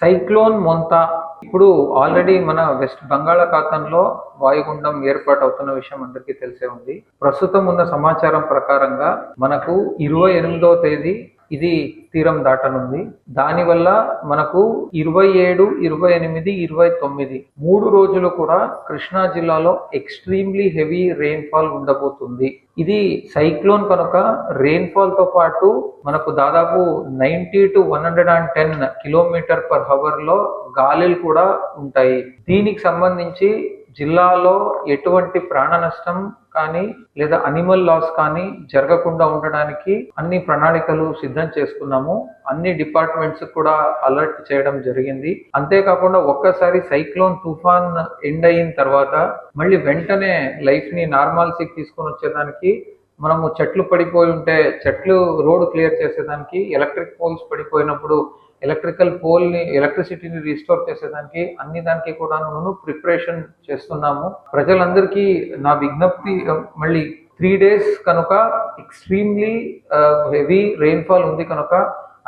Cyclone Montha. ఇప్పుడు already మన west బంగాళాఖాతంలో వాయుగుండం ఏర్పాటు అవుతున్న విషయం అందరికీ తెలిసే ఉంది. ప్రస్తుతం ఉన్న సమాచారం ప్రకారంగా మనకు ఇరవై ఎనిమిదవ తేదీ ఇది తీరం దాటనుంది. దానివల్ల మనకు ఇరవై ఏడు ఇరవై ఎనిమిది ఇరవై తొమ్మిది మూడు రోజులు కూడా కృష్ణా జిల్లాలో ఎక్స్ట్రీమ్లీ హెవీ రెయిన్ఫాల్ ఉండబోతుంది. ఇది సైక్లోన్ కనుక రెయిన్ఫాల్తో పాటు మనకు దాదాపు ninety two one hundred and ten kilometer per హవర్లో గాలులు కూడా ఉంటాయి. దీనికి సంబంధించి జిల్లాలో ఎటువంటి ప్రాణ నష్టం కానీ లేదా అనిమల్ లాస్ కానీ జరగకుండా ఉండడానికి అన్ని ప్రణాళికలు సిద్ధం చేసుకున్నాము. అన్ని డిపార్ట్మెంట్స్ కూడా అలర్ట్ చేయడం జరిగింది. అంతేకాకుండా ఒక్కసారి సైక్లోన్ తుఫాన్ ఎండ్ అయిన తర్వాత మళ్ళీ వెంటనే లైఫ్ని నార్మాల్సీకి తీసుకొని వచ్చేదానికి మనము చెట్లు పడిపోయి ఉంటే చెట్లు రోడ్ క్లియర్ చేసేదానికి ఎలక్ట్రిక్ పోల్స్ పడిపోయినప్పుడు ఎలక్ట్రికల్ పోల్ని ఎలక్ట్రిసిటీని రీస్టోర్ చేసేదానికి అన్ని దానికి కూడా నేను ప్రిపరేషన్ చేస్తున్నాము. ప్రజలందరికీ నా విజ్ఞప్తి మళ్ళీ త్రీ డేస్ కనుక ఎక్స్ట్రీమ్లీ హెవీ రెయిన్ఫాల్ ఉంది కనుక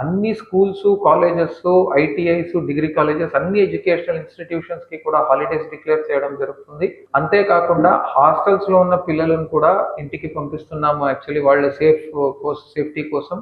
అన్ని schools colleges ITIs degree colleges అన్ని ఎడ్యుకేషనల్ ఇన్స్టిట్యూషన్స్కి కూడా హాలిడేస్ డిక్లేర్ చేయడం జరుగుతుంది. అంతేకాకుండా హాస్టల్స్లో ఉన్న పిల్లలను కూడా ఇంటికి పంపిస్తున్నాము. యాక్చువల్లీ వాళ్ళ సేఫ్ సేఫ్టీ కోసం.